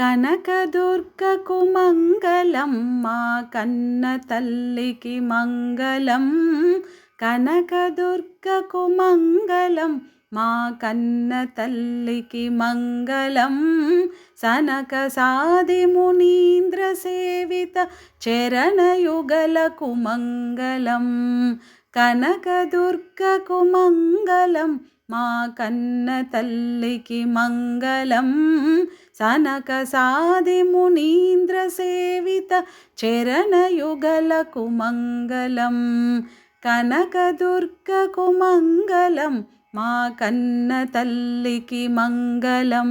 కనకదుర్గకు మంగళం మా కన్న తల్లికి మంగళం. కనకదుర్గకు మంగళం మా కన్న తల్లికి మంగళం. సనక సాది మునీంద్ర సేవిత చరణయుగలకు మంగళం. కనకదుర్గకు మంగళం మా కన్న తల్లికి మంగళం. సనక సాది మునీంద్ర సేవిత చరణయుగలకు మంగళం. కనకదుర్గకు మంగళం మా కన్న తల్లికి మంగళం.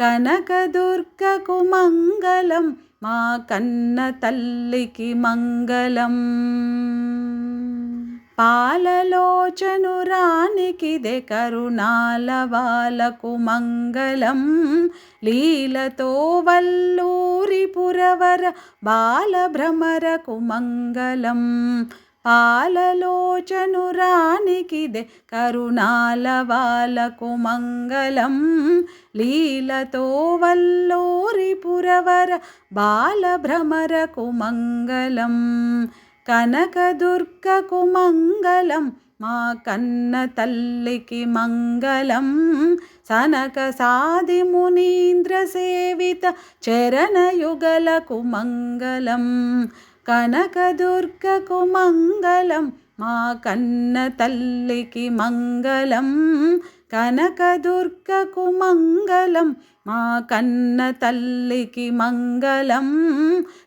కనకదుర్గకు మంగళం మా కన్న తల్లికి మంగళం. పాలలోచనురానికిదే కరుణాల వాళ్ళకు మంగళం. లీలతో వల్లూరి పురవర బాలభ్రమరకు మంగళం. పాలలోచనురానికిదే కరుణాల వాళ్ళకు మంగళం. లీలతో వల్లోరి పురవర బాలభ్రమరకు మంగళం. కనకదుర్గకు మంగళం మా కన్న తల్లికి మంగళం. సనక సాది మునీంద్ర సేవిత చరణయుగలకు మంగళం. కనకదుర్గకు మంగళం మా కన్న తల్లికి మంగళం. కనకదుర్గకు మంగళం మా కన్న తల్లికి మంగళం.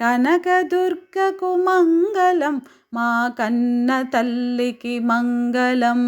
కనకదుర్గకు మంగళం మా కన్న తల్లికి మంగళం.